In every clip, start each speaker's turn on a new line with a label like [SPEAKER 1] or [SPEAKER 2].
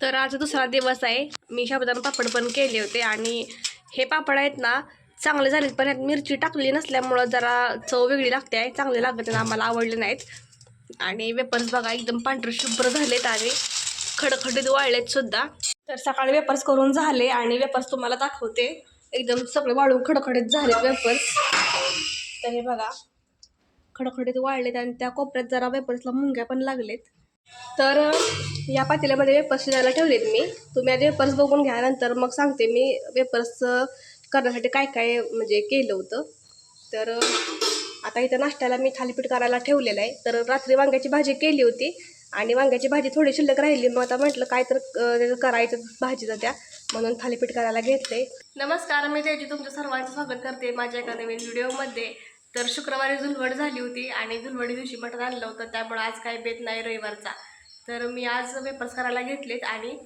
[SPEAKER 1] तर आज दुसरा दिवस आहे. मी साबुदाणा पापड पण केले होते आणि हे पापड आहेत ना चांगले झालेत. पण यात मिरची टाकली नसल्यामुळं जरा चव वेगळी लागते आहे. चांगले लागत आहेत आम्हाला आवडले नाहीत. आणि वेपर्स बघा एकदम पांढरे शुभ्र झालेत आणि खडखडीत वाळलेत सुद्धा. तर सकाळी वेपर्स करून झाले आणि वेपर्स तुम्हाला दाखवते. एकदम सगळे वाळून खडखडीत झालेत वेपर्स. तर हे बघा खडखडीत वाळलेत आणि त्या कोपऱ्यात जरा वेपर्सला मुंग्या पण लागलेत. तर या पातेल्यामध्ये वेपर्स शिजायला ठेवलेत मी. तुम्ही आधी वेपर्स बघून घ्या नंतर मग सांगते मी वेपर्स करण्यासाठी काय काय म्हणजे केलं होतं. तर आता इथं नाश्त्याला मी थालीपीठ करायला ठेवलेलं आहे. तर रात्री वांग्याची भाजी केली होती आणि वांग्याची भाजी थोडी शिल्लक राहिली. मग आता म्हटलं काय तर त्याचं करायचं भाजीचं त्या. म्हणून थालीपीठ करायला घेतले नमस्कार मी त्याची तुमचं सर्वांचं स्वागत करते माझ्या एका नवीन व्हिडिओमध्ये तर शुक्रवारी झुलवड झाली होती आणि झुलवडी दिवशी मटण आणलं होतं त्यामुळं आज काही बेत नाही रविवारचा. तर मी आज वेपर्स करायला घेतलेत आणि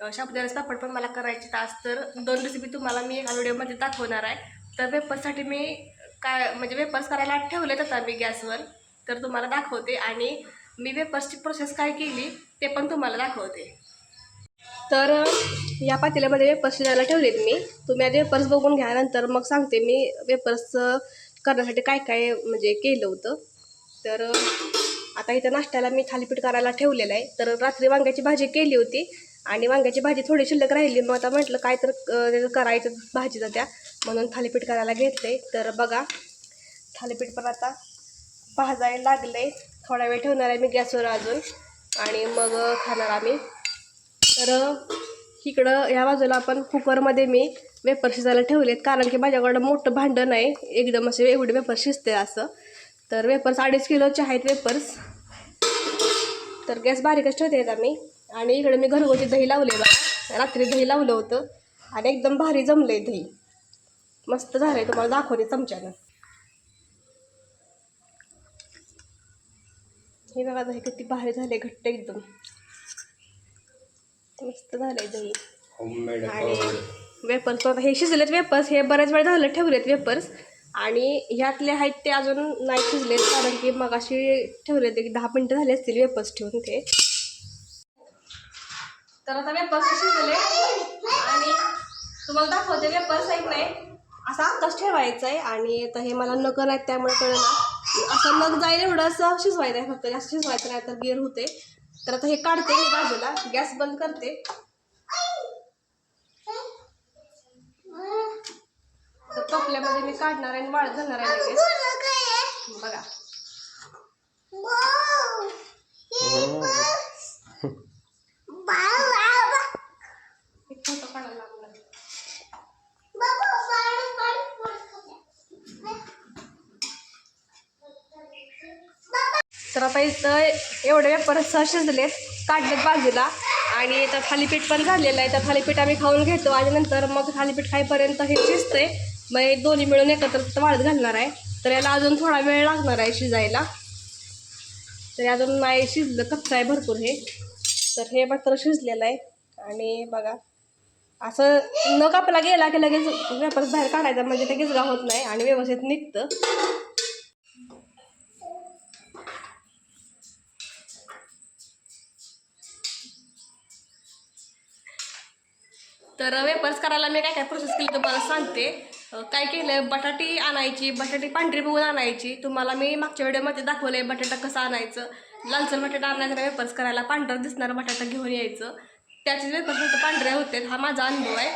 [SPEAKER 1] अ, पापड पण मला करायचे तास तर दोन रेसिपी तुम्हाला मी एका व्हिडिओमध्ये दाखवणार आहे. तर वेपर्ससाठी मी काय म्हणजे वेपर्स करायला ठेवलेत आता मी गॅसवर. तर तुम्हाला दाखवते आणि मी वेपर्सची प्रोसेस काय केली ते पण तुम्हाला दाखवते. तर या पातेल्यामध्ये वेपर्स शिजायला ठेवलेत मी. तुम्ही आधी वेपर्स बघून घ्या नंतर मग सांगते मी वेपर्स करण्यासाठी काय काय म्हणजे केलं होतं. तर आता इथं नाश्त्याला मी थालीपीठ करायला ठेवलेलं आहे. तर रात्री वांग्याची भाजी केली होती आणि वांग्याची भाजी थोडी शिल्लक राहिली. मग आता म्हटलं काय तर त्याचं करायचं भाजीचं त्या. म्हणून थालीपीठ करायला घेतले तर बघा थालीपीठ पण आता भाजायला लागले थोडा वेळ ठेवणार आहे मी गॅसवर अजून. आणि मग खाणार आम्ही. तर इकडं या बाजूला आपण कुकरमध्ये मी वेपर शिजायला ठेवलेत. कारण की माझ्याकडं मोठं भांडं नाही एकदम असे एवढे वेपर शिजते असं. तर वेपर्स अडीच किलोचे आहेत वेपर्स. तर गॅस बारीकच ठेवते आम्ही. आणि इकडे मी घरगुती दही लावले बघा. रात्री दही लावलं होतं. आणि एकदम भारी जमलं दही. मस्त झालं आहे तुम्हाला दाखवते चमच्यानं. हे बघा दही किती भारी झाले घट्ट एकदम. मस्त झालंय दही. आणि वेपर्स पण हे शिजलेत वेपर्स हे बऱ्याच वेळ झालं ठेवलेत वेपर्स आणि ह्यातले आहेत ते अजून नाही शिजलेत कारण की मग अशी ठेवलेत एक दहा मिनटं झाले असतील वेपर्स ठेवून ते. तर आता वेपर्स शिजले आणि तुम्हाला दाखवते वेपर्स आहेत नाही असा आताच ठेवायचा आहे आणि आता हे मला नगर आहेत त्यामुळे कळलं ना असं नग जाईल एवढं असं शिजवायचं आहे फक्त जास्त शिजवायचं नाही तर गिर होते. तर आता हे काढते मी बाजूला गॅस बंद करते तर टोपल्यामध्ये मी काढणार आहे आणि वाळत घालणार आहे लगेच. बघा. एक फोटो काढायला लागला. तर आता इथं एवढे वेपर शिजलेत काढलेत बाजूला. आणि आता थालीपीठ पण झालेलं आहे. तर थालीपीठ आम्ही खाऊन घेतो आणि नंतर मग थालीपीठ खाईपर्यंत हे शिजतंय. मग हे दोन्ही मिळून एकत्र वाळत घालणार आहे. तर याला अजून थोडा वेळ लागणार आहे शिजायला. तर अजून नाही शिजलं कच्चं आहे भरपूर हे. तर हे मात्र शिजलेलं आहे. आणि बघा असं न कापला गेला की लगेच वेपर बाहेर काढायचा म्हणजे लगेच गा होत नाही आणि व्यवस्थित निघतं. तर वेपर्स करायला मी काय काय प्रोसेस केली तुम्हाला सांगते. काय केलं बटाटी आणायची बटाटी पांढरी बघून आणायची. तुम्हाला मी मागच्या व्हिडिओमध्ये दाखवलं आहे बटाटा कसं आणायचं. लालसर बटाटा आणायचं वेपर्स करायला पांढरं दिसणारं बटाटा घेऊन यायचं. त्याचे वेपर्स फक्त पांढरे होते हा माझा अनुभव आहे.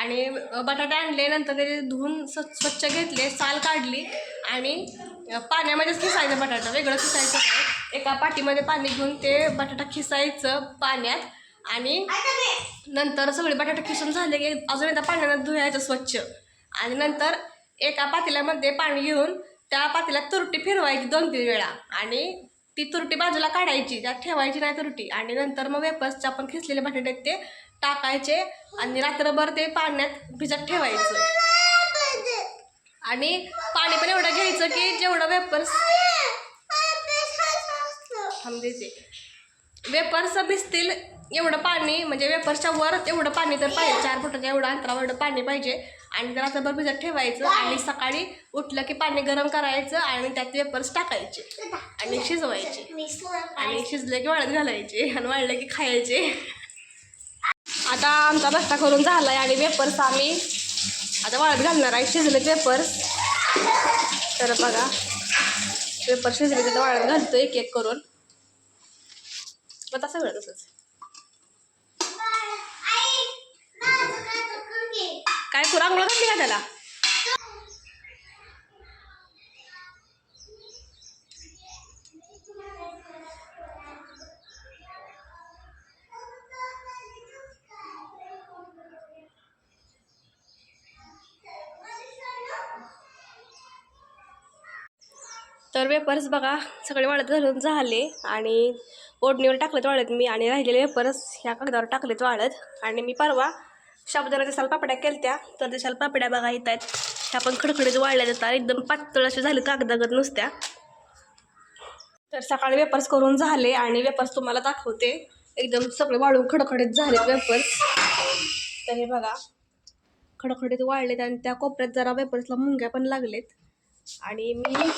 [SPEAKER 1] आणि बटाटे आणले नंतर ते धुवून स्व स्वच्छ घेतले साल काढली. आणि पाण्यामध्येच खिसायचं बटाटा वेगळं खिसायचं नाही. एका पाटीमध्ये पाणी घेऊन ते बटाटा खिसायचं पाण्यात. आणि नंतर सगळे बटाटा खिसून झाले की अजून एकदा पाण्यानं धुवायचं स्वच्छ. आणि नंतर एका पातेल्यामध्ये पाणी घेऊन त्या पातेल्यात तुरटी फिरवायची दोन तीन वेळा. आणि ती तुरटी बाजूला काढायची त्यात ठेवायची नाही तुरटी. आणि नंतर मग वेपर्सचे आपण खिसलेले बटाटे ते टाकायचे आणि रात्रभर ते पाण्यात भिजत ठेवायचं. आणि पाणी पण एवढं घ्यायचं की जेवढं वेपर्स थांबदेचे वेपर्स भिजतील एवढं पाणी म्हणजे वेपर्सच्या वर एवढं पाणी तर पाहिजे. चार फुटाच्या एवढं अंतरावर एवढं पाणी पाहिजे. आणि ते रात्रभर भिजत ठेवायचं आणि सकाळी उठलं की पाणी गरम करायचं आणि त्यात वेपर्स टाकायचे आणि शिजवायचे. आणि शिजले की वाळत घालायचे आणि वाळले की खायचे. आता आमचा रस्ता करून झाला आहे आणि वेपर्स आम्ही आता वाळत घालणार आहे. शिजले वेपर्स तर बघा वेपर शिजले तर वाळत घालतो एक एक करून. आता सगळं तसंच. काय कुरांगुळं घातली का त्याला? तर वेपर्स बघा सगळे वाळत घालून झाले आणि ओढणीवर टाकलेत वाळत मी आणि राहिलेले वेपर्स ह्या कागदावर टाकलेत वाळत. आणि मी परवा साबुदाण्याच्या सालपापड्या केल्या तर त्या सालपापड्या बघा येत आहेत. ह्या पण खडखडीत वाळल्या जातात. एकदम पातळ असे झाले कागदागत नुसत्या. तर सकाळी वेपर्स करून झाले आणि वेपर्स तुम्हाला दाखवते. एकदम सगळे वाळून खडखडीत झाले वेपर्स. तर हे बघा खडखडीत वाळलेत आणि त्या कोपऱ्यात जरा वेपर्सला मुंग्या पण लागलेत. आणि मी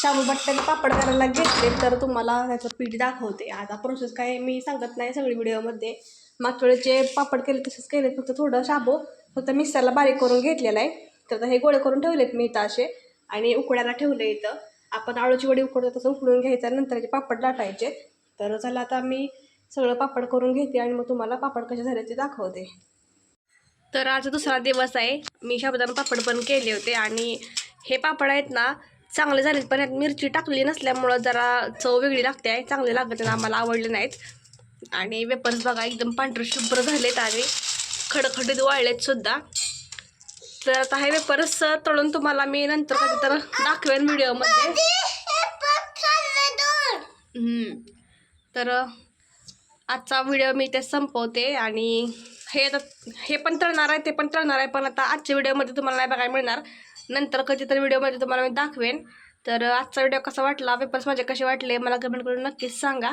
[SPEAKER 1] शाबू बट्ट्याने पापड करायला घेतले तर तुम्हाला त्याचं पीठ दाखवते. आता प्रोसेस काय मी सांगत नाही सगळी व्हिडिओमध्ये मागच्या वेळेस जे पापड केले तसेच केले फक्त थोडं शाबू फक्त मिक्सरला बारीक करून घेतलेला आहे. तर आता हे गोळे करून ठेवलेत मी इथं असे. आणि उकडायला ठेवले इथं. आपण आळूची वडी उकडतो तसं उकडून घ्यायचं नंतर पापड लाटायचे. तर चला आता मी सगळं पापड करून घेते आणि मग तुम्हाला पापड कसे झाले ते दाखवते. तर आज दुसरा दिवस आहे. मी शाबदान पापड पण केले होते आणि हे पापड आहेत ना चांगले झालेत. पण यात मिरची टाकली नसल्यामुळं जरा चव वेगळी लागते आहे. चांगले लागत आम्हाला आवडले नाहीत. आणि वेपर्स बघा एकदम पांढरे शुभ्र झालेत आणि खडखडीत वाळलेत सुद्धा. तर आता हे वेपर्स तळून तुम्हाला मी नंतर कधी तर दाखवेन व्हिडिओमध्ये. तर आजचा व्हिडिओ मी ते संपवते आणि हे आता हे पण तळणार आहे ते पण तळणार आहे पण आता आजच्या व्हिडिओमध्ये तुम्हाला नाही बघायला मिळणार. नंतर कधीतरी व्हिडिओमध्ये तुम्हाला मी दाखवेन. तर आजचा व्हिडिओ कसा वाटला पेपर्स माझे कसे वाटले मला कमेंट करून नक्कीच सांगा.